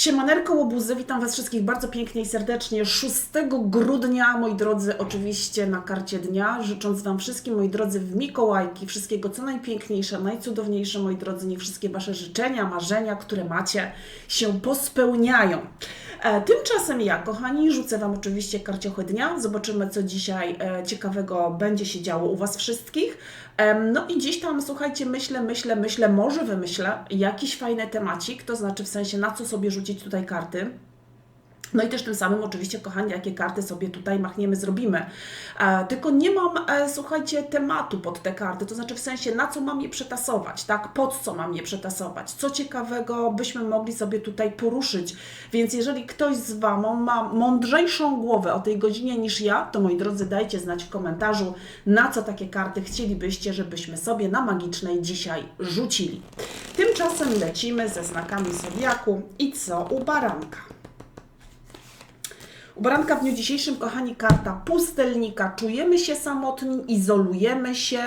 Siemaneczko Łobuzy, witam Was wszystkich bardzo pięknie i serdecznie. 6 grudnia, moi drodzy, oczywiście na karcie dnia, życząc Wam wszystkim, moi drodzy, w Mikołajki, wszystkiego co najpiękniejsze, najcudowniejsze, moi drodzy, niech wszystkie Wasze życzenia, marzenia, które macie, się pospełniają. E, Tymczasem ja, kochani, rzucę Wam oczywiście karciochy dnia. Zobaczymy, co dzisiaj e, ciekawego będzie się działo u Was wszystkich. No i gdzieś tam, słuchajcie, myślę, myślę, myślę, może wymyślę jakiś fajny temacik, to znaczy w sensie na co sobie rzucić tutaj karty. No i też tym samym oczywiście, kochani, jakie karty sobie tutaj machniemy, zrobimy. E, tylko nie mam, e, słuchajcie, tematu pod te karty, to znaczy w sensie na co mam je przetasować, tak? Pod co mam je przetasować? Co ciekawego byśmy mogli sobie tutaj poruszyć? Więc jeżeli ktoś z Wam ma mądrzejszą głowę o tej godzinie niż ja, to moi drodzy, dajcie znać w komentarzu, na co takie karty chcielibyście, żebyśmy sobie na magicznej dzisiaj rzucili. Tymczasem lecimy ze znakami zodiaku i co u baranka. Baranka w dniu dzisiejszym, kochani, karta pustelnika. Czujemy się samotni, izolujemy się,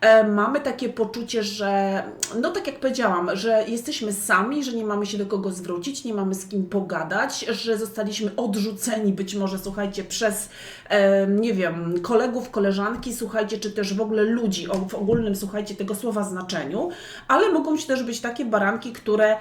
e, mamy takie poczucie, że, no tak jak powiedziałam, że jesteśmy sami, że nie mamy się do kogo zwrócić, nie mamy z kim pogadać, że zostaliśmy odrzuceni być może, słuchajcie, przez, e, nie wiem, kolegów, koleżanki, słuchajcie, czy też w ogóle ludzi o, w ogólnym, słuchajcie, tego słowa znaczeniu, ale mogą się też być takie baranki, które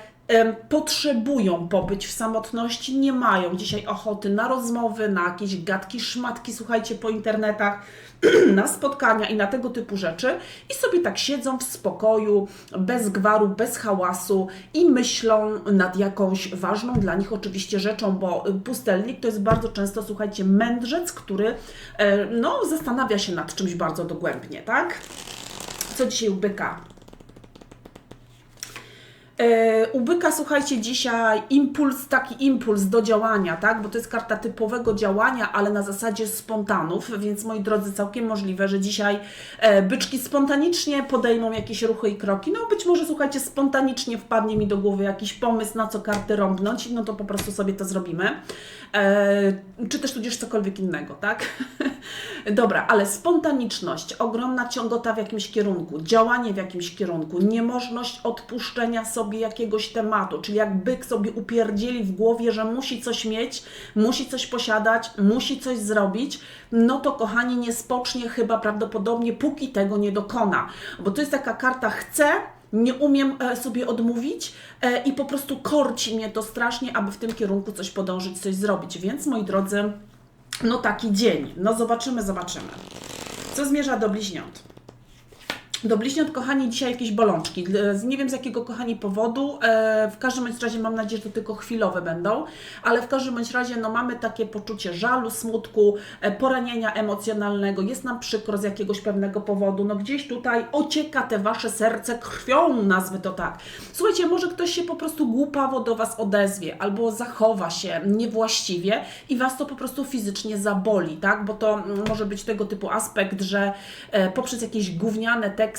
potrzebują pobyć w samotności, nie mają dzisiaj ochoty na rozmowy, na jakieś gadki, szmatki, słuchajcie, po internetach, na spotkania i na tego typu rzeczy i sobie tak siedzą w spokoju, bez gwaru, bez hałasu i myślą nad jakąś ważną dla nich oczywiście rzeczą, bo y, pustelnik to jest bardzo często, słuchajcie, mędrzec, który e, no, zastanawia się nad czymś bardzo dogłębnie, tak? Co dzisiaj u byka? E, U byka, słuchajcie, dzisiaj impuls, taki impuls do działania, tak? Bo to jest karta typowego działania, ale na zasadzie spontanów, więc moi drodzy, całkiem możliwe, że dzisiaj e, byczki spontanicznie podejmą jakieś ruchy i kroki. No być może, słuchajcie, spontanicznie wpadnie mi do głowy jakiś pomysł, na co karty rąbnąć, no to po prostu sobie to zrobimy. E, czy też tudzież cokolwiek innego, tak? Dobra, ale spontaniczność, ogromna ciągota w jakimś kierunku, działanie w jakimś kierunku, niemożność odpuszczenia sobie jakiegoś tematu, czyli jak byk sobie upierdzieli w głowie, że musi coś mieć, musi coś posiadać, musi coś zrobić, no to kochani nie spocznie chyba prawdopodobnie, póki tego nie dokona. Bo to jest taka karta chcę, nie umiem e, sobie odmówić e, i po prostu korci mnie to strasznie, aby w tym kierunku coś podążyć, coś zrobić. Więc moi drodzy, no taki dzień. No zobaczymy, zobaczymy. Co zmierza do bliźniąt? Do bliźniąt, kochani, dzisiaj jakieś bolączki. Z- Nie wiem z jakiego, kochani, powodu. E, w każdym bądź razie mam nadzieję, że to tylko chwilowe będą, ale w każdym bądź razie no, mamy takie poczucie żalu, smutku, e, poranienia emocjonalnego. Jest nam przykro z jakiegoś pewnego powodu. No gdzieś tutaj ocieka te wasze serce krwią, nazwy to tak. Słuchajcie, może ktoś się po prostu głupawo do was odezwie albo zachowa się niewłaściwie i was to po prostu fizycznie zaboli, tak? Bo to mm, może być tego typu aspekt, że e, poprzez jakieś gówniane teksty,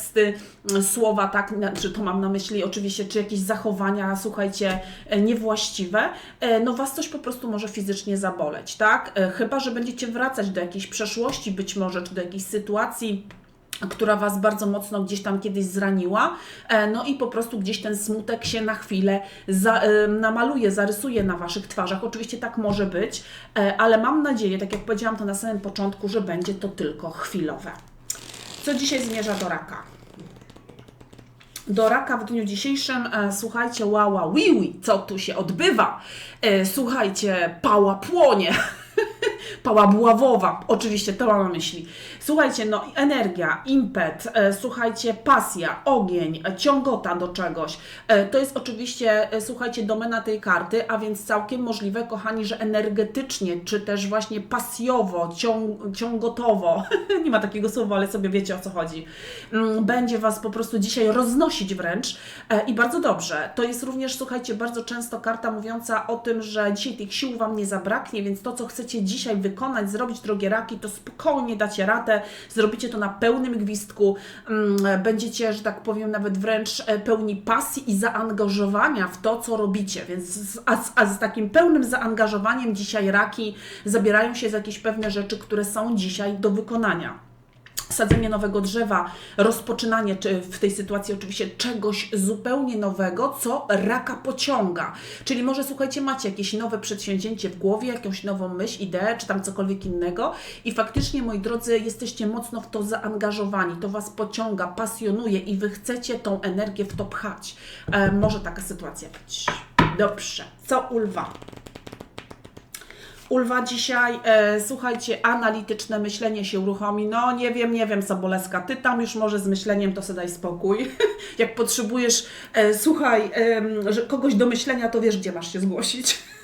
m, słowa, tak, czy to mam na myśli oczywiście, czy jakieś zachowania, słuchajcie, e, niewłaściwe, e, no was coś po prostu może fizycznie zaboleć, tak? E, Chyba, że będziecie wracać do jakiejś przeszłości być może, czy do jakiejś sytuacji, która Was bardzo mocno gdzieś tam kiedyś zraniła, no i po prostu gdzieś ten smutek się na chwilę za, namaluje, zarysuje na Waszych twarzach. Oczywiście tak może być, ale mam nadzieję, tak jak powiedziałam to na samym początku, że będzie to tylko chwilowe. Co dzisiaj zmierza do raka? Do raka w dniu dzisiejszym, e, słuchajcie, łała, wiwi, co tu się odbywa? E, słuchajcie, pała płonie. Pała buławowa, oczywiście to mam na myśli. Słuchajcie, no energia, impet, e, słuchajcie, pasja, ogień, e, ciągota do czegoś. E, to jest oczywiście, e, słuchajcie, domena tej karty, a więc całkiem możliwe, kochani, że energetycznie, czy też właśnie pasjowo, ciąg, ciągotowo, nie ma takiego słowa, ale sobie wiecie o co chodzi, mm, będzie Was po prostu dzisiaj roznosić wręcz e, i bardzo dobrze. To jest również, słuchajcie, bardzo często karta mówiąca o tym, że dzisiaj tych sił Wam nie zabraknie, więc to, co chcecie dzisiaj wykonać, zrobić, drogie raki, to spokojnie dacie radę, zrobicie to na pełnym gwizdku, mm, będziecie, że tak powiem, nawet wręcz e, pełni pasji i zaangażowania w to, co robicie, więc z, a, z- a z takim pełnym zaangażowaniem dzisiaj raki zabierają się za jakieś pewne rzeczy, które są dzisiaj do wykonania. Wsadzenie nowego drzewa, rozpoczynanie czy w tej sytuacji oczywiście czegoś zupełnie nowego, co raka pociąga. Czyli może słuchajcie, macie jakieś nowe przedsięwzięcie w głowie, jakąś nową myśl, ideę, czy tam cokolwiek innego i faktycznie, moi drodzy, jesteście mocno w to zaangażowani, to Was pociąga, pasjonuje i Wy chcecie tą energię w to pchać. E, może taka sytuacja być. Dobrze. Co u lwa? Ulwa dzisiaj, e, słuchajcie, analityczne myślenie się uruchomi. No nie wiem, nie wiem, Soboleska, ty tam już może z myśleniem to sobie daj spokój. Jak potrzebujesz, e, słuchaj, e, że kogoś do myślenia, to wiesz, gdzie masz się zgłosić.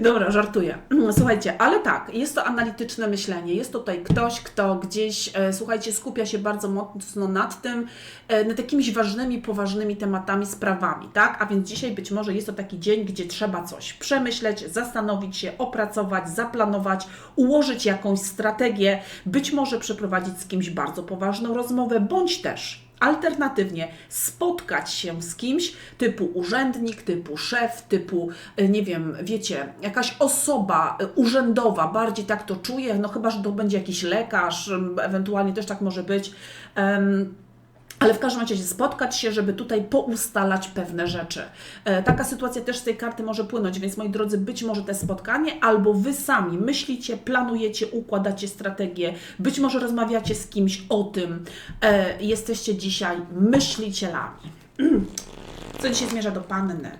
Dobra, żartuję. Słuchajcie, ale tak, jest to analityczne myślenie. Jest tutaj ktoś, kto gdzieś, e, słuchajcie, skupia się bardzo mocno nad tym, e, nad jakimiś ważnymi, poważnymi tematami, sprawami, tak? A więc dzisiaj być może jest to taki dzień, gdzie trzeba coś przemyśleć, zastanowić się, opracować, zaplanować, ułożyć jakąś strategię, być może przeprowadzić z kimś bardzo poważną rozmowę, bądź też Alternatywnie spotkać się z kimś typu urzędnik, typu szef, typu, e, nie wiem, wiecie, jakaś osoba e, urzędowa, bardziej tak to czuje, no chyba, że to będzie jakiś lekarz, ewentualnie też tak może być. Um, ale w każdym razie spotkać się, żeby tutaj poustalać pewne rzeczy. E, taka sytuacja też z tej karty może płynąć, więc moi drodzy, być może te spotkanie, albo wy sami myślicie, planujecie, układacie strategię, być może rozmawiacie z kimś o tym. E, jesteście dzisiaj myślicielami. Co dzisiaj zmierza do panny?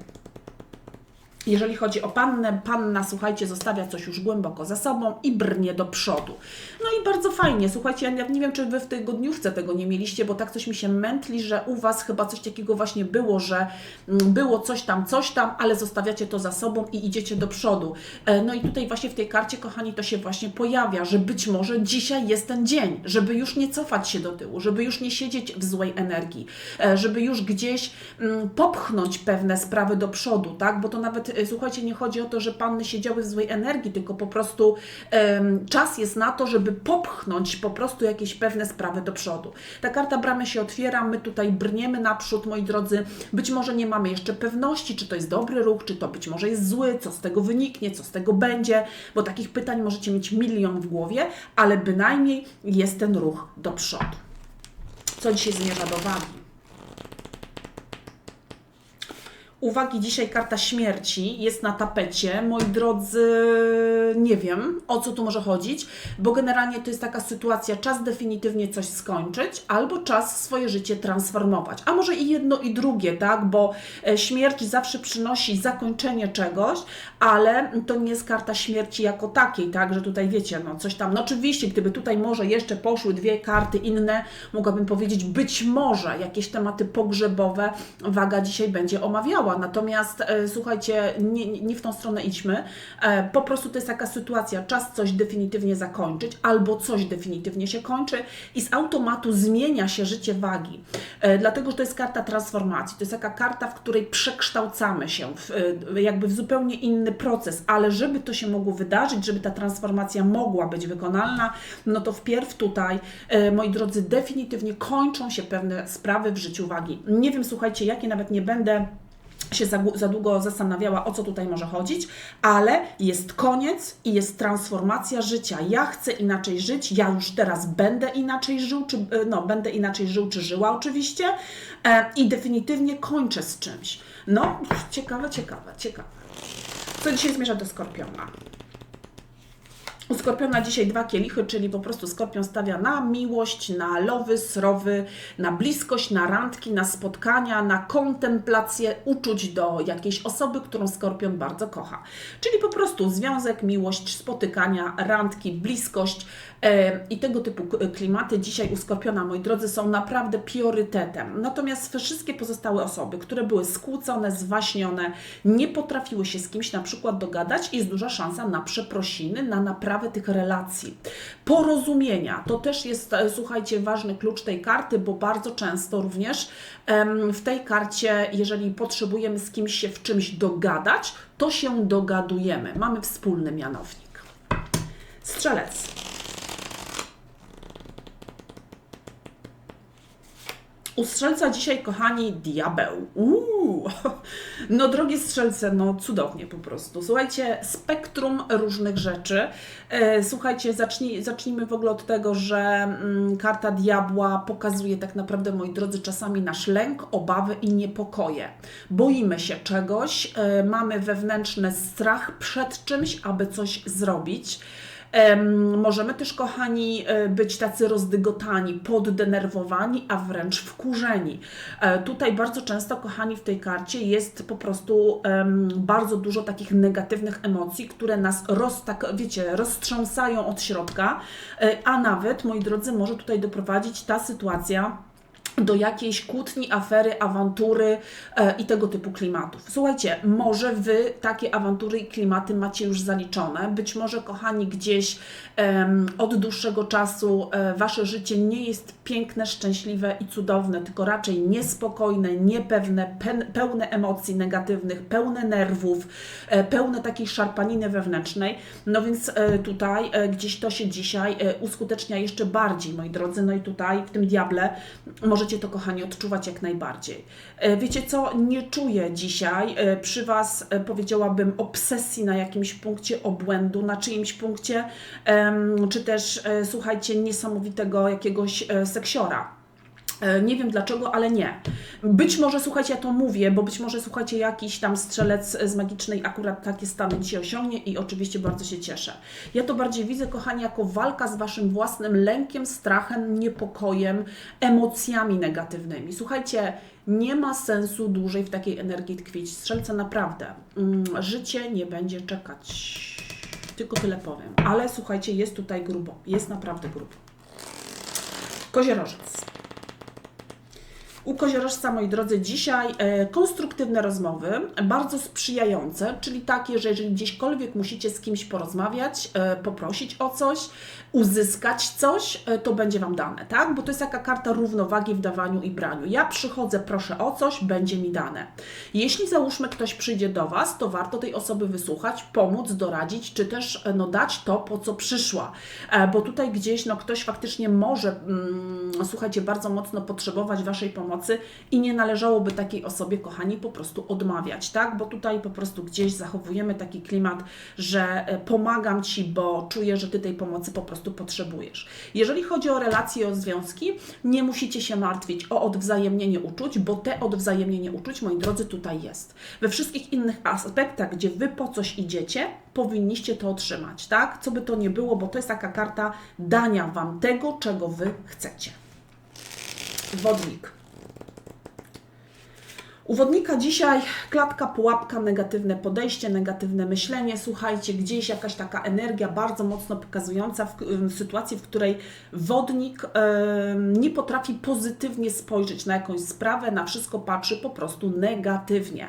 Jeżeli chodzi o pannę, panna, słuchajcie, zostawia coś już głęboko za sobą i brnie do przodu. No i bardzo fajnie, słuchajcie, ja nie wiem, czy Wy w tej godniówce tego nie mieliście, bo tak coś mi się mętli, że u Was chyba coś takiego właśnie było, że mm, było coś tam, coś tam, ale zostawiacie to za sobą i idziecie do przodu. E, no i tutaj właśnie w tej karcie, kochani, to się właśnie pojawia, że być może dzisiaj jest ten dzień, żeby już nie cofać się do tyłu, żeby już nie siedzieć w złej energii, e, żeby już gdzieś mm, popchnąć pewne sprawy do przodu, tak, bo to nawet E, słuchajcie, nie chodzi o to, że panny siedziały w złej energii, tylko po prostu um, czas jest na to, żeby popchnąć po prostu jakieś pewne sprawy do przodu. Ta karta bramy się otwiera, my tutaj brniemy naprzód, moi drodzy. Być może nie mamy jeszcze pewności, czy to jest dobry ruch, czy to być może jest zły, co z tego wyniknie, co z tego będzie, bo takich pytań możecie mieć milion w głowie, ale bynajmniej jest ten ruch do przodu. Co dzisiaj zmierza do wagi? Uwagi dzisiaj karta śmierci jest na tapecie. Moi drodzy, nie wiem o co tu może chodzić, bo generalnie to jest taka sytuacja, czas definitywnie coś skończyć, albo czas swoje życie transformować. A może i jedno i drugie, tak? Bo e, śmierć zawsze przynosi zakończenie czegoś, ale to nie jest karta śmierci jako takiej, tak? Że tutaj wiecie, no coś tam. No oczywiście, gdyby tutaj może jeszcze poszły dwie karty inne, mogłabym powiedzieć, być może jakieś tematy pogrzebowe waga dzisiaj będzie omawiała Natomiast e, słuchajcie, nie, nie w tą stronę idźmy. E, po prostu to jest taka sytuacja, czas coś definitywnie zakończyć, albo coś definitywnie się kończy i z automatu zmienia się życie wagi. E, dlatego, że to jest karta transformacji. To jest taka karta, w której przekształcamy się w, jakby w zupełnie inny proces, ale żeby to się mogło wydarzyć, żeby ta transformacja mogła być wykonalna, no to wpierw tutaj, moi drodzy, definitywnie kończą się pewne sprawy w życiu wagi. Nie wiem, słuchajcie, jakie nawet nie będę się za, za, długo zastanawiała, o co tutaj może chodzić, ale jest koniec i jest transformacja życia. Ja chcę inaczej żyć, ja już teraz będę inaczej żył, czy, e, no, będę inaczej żył, czy żyła oczywiście e, i definitywnie kończę z czymś. No, ciekawe, ciekawe, ciekawe. Co dzisiaj zmierza do Skorpiona? U Skorpiona dzisiaj dwa kielichy, czyli po prostu Skorpion stawia na miłość, na lowy, srowy, na bliskość, na randki, na spotkania, na kontemplację uczuć do jakiejś osoby, którą Skorpion bardzo kocha. Czyli po prostu związek, miłość, spotykania, randki, bliskość e, i tego typu klimaty dzisiaj u Skorpiona, moi drodzy, są naprawdę priorytetem. Natomiast wszystkie pozostałe osoby, które były skłócone, zwaśnione, nie potrafiły się z kimś na przykład dogadać, jest duża szansa na przeprosiny, na naprawdę tych relacji. Porozumienia to też jest, e, słuchajcie, ważny klucz tej karty, bo bardzo często również w tej karcie, jeżeli potrzebujemy z kimś się w czymś dogadać, to się dogadujemy. Mamy wspólny mianownik. Strzelec. U strzelca dzisiaj, kochani, diabeł. Uuu. No, drogie strzelce, no cudownie po prostu. Słuchajcie, spektrum różnych rzeczy. E, Słuchajcie, zacznij, zacznijmy w ogóle od tego, że mm, karta diabła pokazuje tak naprawdę, moi drodzy, czasami nasz lęk, obawy i niepokoje. Boimy się czegoś, e, mamy wewnętrzny strach przed czymś, aby coś zrobić. Em, Możemy też, kochani, e, być tacy rozdygotani, poddenerwowani, a wręcz wkurzeni. E, Tutaj bardzo często, kochani, w tej karcie jest po prostu bardzo dużo takich negatywnych emocji, które nas roz, tak, wiecie, roztrząsają od środka, e, a nawet, moi drodzy, może tutaj doprowadzić ta sytuacja do jakiejś kłótni, afery, awantury e, i tego typu klimatów. Słuchajcie, może Wy takie awantury i klimaty macie już zaliczone. Być może, kochani, gdzieś em, od dłuższego czasu e, Wasze życie nie jest piękne, szczęśliwe i cudowne, tylko raczej niespokojne, niepewne, pen, pełne emocji negatywnych, pełne nerwów, e, pełne takiej szarpaniny wewnętrznej. No więc e, tutaj e, gdzieś to się dzisiaj e, uskutecznia jeszcze bardziej, moi drodzy. No i tutaj w tym diable możecie to, kochani, odczuwać jak najbardziej. E, Wiecie co? Nie czuję dzisiaj e, przy Was, e, powiedziałabym, obsesji na jakimś punkcie obłędu, na czyimś punkcie, czy też, słuchajcie, niesamowitego jakiegoś seksiora. E, Nie wiem dlaczego, ale nie. Być może, słuchajcie, ja to mówię, bo być może, słuchajcie, jakiś tam strzelec z magicznej akurat takie stany dzisiaj osiągnie i oczywiście bardzo się cieszę. Ja to bardziej widzę, kochani, jako walka z Waszym własnym lękiem, strachem, niepokojem, emocjami negatywnymi. Słuchajcie, nie ma sensu dłużej w takiej energii tkwić. Strzelce naprawdę. Mm, Życie nie będzie czekać. Tylko tyle powiem. Ale słuchajcie, jest tutaj grubo. Jest naprawdę grubo. Koziorożec. U koziorożca, moi drodzy, dzisiaj e, konstruktywne rozmowy, bardzo sprzyjające, czyli takie, że jeżeli gdzieśkolwiek musicie z kimś porozmawiać, e, poprosić o coś, uzyskać coś, e, to będzie Wam dane, tak? Bo to jest taka karta równowagi w dawaniu i braniu. Ja przychodzę, proszę o coś, będzie mi dane. Jeśli załóżmy ktoś przyjdzie do Was, to warto tej osoby wysłuchać, pomóc, doradzić, czy też e, no, dać to, po co przyszła. E, Bo tutaj gdzieś no, ktoś faktycznie może, mm, słuchajcie, bardzo mocno potrzebować Waszej pomocy i nie należałoby takiej osobie, kochani, po prostu odmawiać, tak? Bo tutaj po prostu gdzieś zachowujemy taki klimat, że pomagam Ci, bo czuję, że Ty tej pomocy po prostu potrzebujesz. Jeżeli chodzi o relacje, o związki, nie musicie się martwić o odwzajemnienie uczuć, bo te odwzajemnienie uczuć, moi drodzy, tutaj jest. We wszystkich innych aspektach, gdzie Wy po coś idziecie, powinniście to otrzymać, tak? Co by to nie było, bo to jest taka karta dania Wam tego, czego Wy chcecie. Wodnik. U wodnika dzisiaj klatka, pułapka, negatywne podejście, negatywne myślenie. Słuchajcie, gdzieś jakaś taka energia bardzo mocno pokazująca w, w sytuacji, w której wodnik nie potrafi pozytywnie spojrzeć na jakąś sprawę, na wszystko patrzy po prostu negatywnie.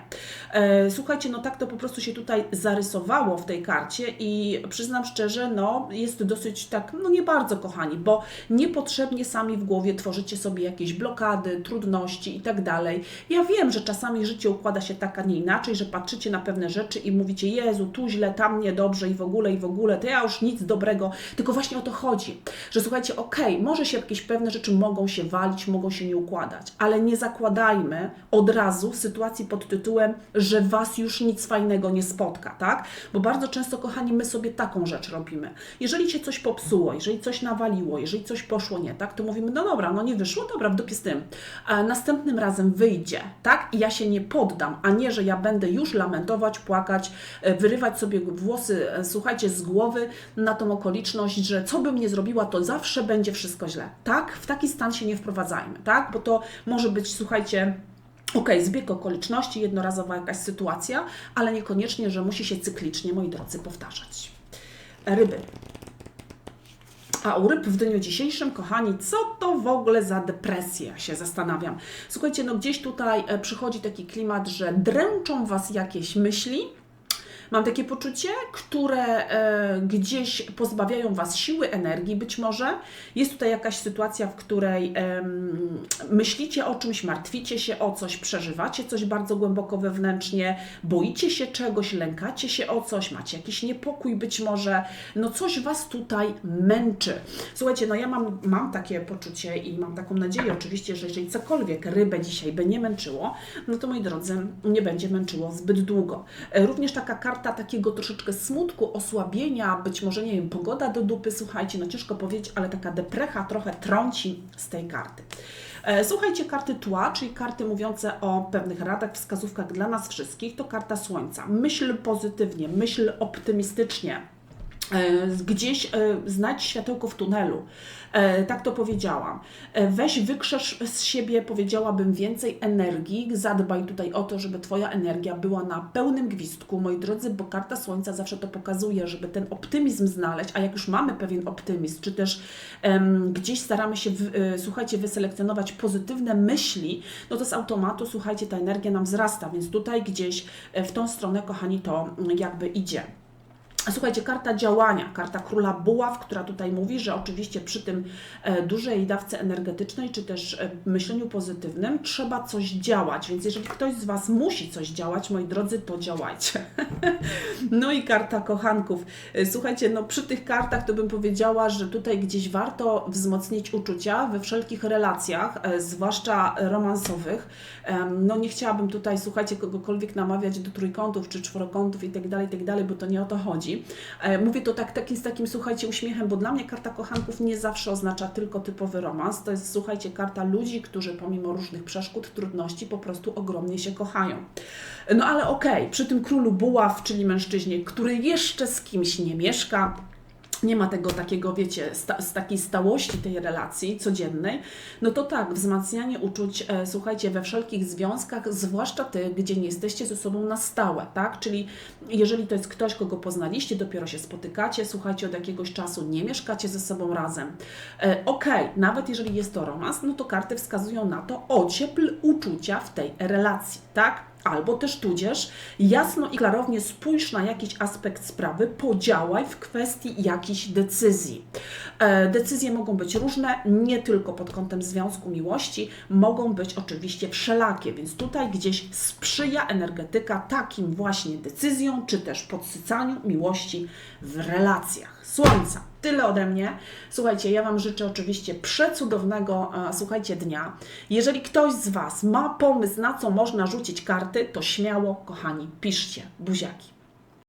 E, słuchajcie, no tak to po prostu się tutaj zarysowało w tej karcie i przyznam szczerze, no jest dosyć tak, no nie bardzo kochani, bo niepotrzebnie sami w głowie tworzycie sobie jakieś blokady, trudności i tak dalej. Ja wiem, że czasami życie układa się tak, a nie inaczej, że patrzycie na pewne rzeczy i mówicie, Jezu, tu źle, tam niedobrze i w ogóle, i w ogóle, to ja już nic dobrego, tylko właśnie o to chodzi, że słuchajcie, okej, może się jakieś pewne rzeczy mogą się walić, mogą się nie układać, ale nie zakładajmy od razu sytuacji pod tytułem, że Was już nic fajnego nie spotka, tak? Bo bardzo często, kochani, my sobie taką rzecz robimy. Jeżeli się coś popsuło, jeżeli coś nawaliło, jeżeli coś poszło nie tak, to mówimy, no dobra, no nie wyszło, dobra, w dupie z tym. A następnym razem wyjdzie, tak? I ja się nie poddam, a nie, że ja będę już lamentować, płakać, e, wyrywać sobie włosy, e, słuchajcie, z głowy na tą okoliczność, że co bym nie zrobiła, to zawsze będzie wszystko źle. Tak? W taki stan się nie wprowadzajmy, tak? Bo to może być, słuchajcie, Okej, zbieg okoliczności, jednorazowa jakaś sytuacja, ale niekoniecznie, że musi się cyklicznie, moi drodzy, powtarzać. Ryby. A u ryb w dniu dzisiejszym, kochani, co to w ogóle za depresja, Ja się zastanawiam. Słuchajcie, no gdzieś tutaj e, przychodzi taki klimat, że dręczą Was jakieś myśli, Mam takie poczucie, które e, gdzieś pozbawiają Was siły, energii być może. Jest tutaj jakaś sytuacja, w której myślicie o czymś, martwicie się o coś, przeżywacie coś bardzo głęboko wewnętrznie, boicie się czegoś, lękacie się o coś, macie jakiś niepokój być może, no coś Was tutaj męczy. Słuchajcie, no ja mam, mam takie poczucie i mam taką nadzieję oczywiście, że jeżeli cokolwiek rybę dzisiaj by nie męczyło, no to moi drodzy, nie będzie męczyło zbyt długo. E, Również taka karta takiego troszeczkę smutku, osłabienia, być może, nie wiem, pogoda do dupy, słuchajcie, no ciężko powiedzieć, ale taka deprecha trochę trąci z tej karty. E, Słuchajcie, karty tła, czyli karty mówiące o pewnych radach, wskazówkach dla nas wszystkich, to karta słońca. Myśl pozytywnie, myśl optymistycznie. E, Gdzieś e, znać światełko w tunelu. E, Tak to powiedziałam. Weź, wykrzesz z siebie, powiedziałabym, więcej energii. Zadbaj tutaj o to, żeby Twoja energia była na pełnym gwizdku, moi drodzy, bo karta Słońca zawsze to pokazuje, żeby ten optymizm znaleźć, a jak już mamy pewien optymizm, czy też em, gdzieś staramy się, w, słuchajcie, wyselekcjonować pozytywne myśli, no to z automatu, słuchajcie, ta energia nam wzrasta, więc tutaj gdzieś w tą stronę, kochani, to jakby idzie. Słuchajcie, karta działania, karta króla buław, która tutaj mówi, że oczywiście przy tym e, dużej dawce energetycznej, czy też e, myśleniu pozytywnym, trzeba coś działać. Więc jeżeli ktoś z Was musi coś działać, moi drodzy, to działajcie. no i karta kochanków. E, Słuchajcie, no przy tych kartach to bym powiedziała, że tutaj gdzieś warto wzmocnić uczucia we wszelkich relacjach, zwłaszcza romansowych. No nie chciałabym tutaj, słuchajcie, kogokolwiek namawiać do trójkątów czy czworokątów i tak dalej, i tak bo to nie o to chodzi. E, Mówię to tak, takim, z takim, słuchajcie, uśmiechem, bo dla mnie karta kochanków nie zawsze oznacza tylko typowy romans. To jest, słuchajcie, karta ludzi, którzy pomimo różnych przeszkód, trudności po prostu ogromnie się kochają. No ale okej, przy tym królu buław, czyli mężczyźnie, który jeszcze z kimś nie mieszka, nie ma tego takiego, wiecie, sta, z takiej stałości tej relacji codziennej, no to tak, wzmacnianie uczuć, e, słuchajcie, we wszelkich związkach, zwłaszcza tych, gdzie nie jesteście ze sobą na stałe, tak? Czyli jeżeli to jest ktoś, kogo poznaliście, dopiero się spotykacie, słuchajcie, od jakiegoś czasu nie mieszkacie ze sobą razem. E, Okej, nawet jeżeli jest to romans, no to karty wskazują na to ociepl uczucia w tej relacji, tak? Albo też tudzież jasno i klarownie spójrz na jakiś aspekt sprawy, podziałaj w kwestii jakichś decyzji. E, decyzje mogą być różne, nie tylko pod kątem związku miłości, mogą być oczywiście wszelakie, więc tutaj gdzieś sprzyja energetyka takim właśnie decyzjom, czy też podsycaniu miłości w relacjach. Słońca. Tyle ode mnie. Słuchajcie, ja Wam życzę oczywiście przecudownego, e, słuchajcie, dnia. Jeżeli ktoś z Was ma pomysł, na co można rzucić karty, to śmiało, kochani, piszcie. Buziaki.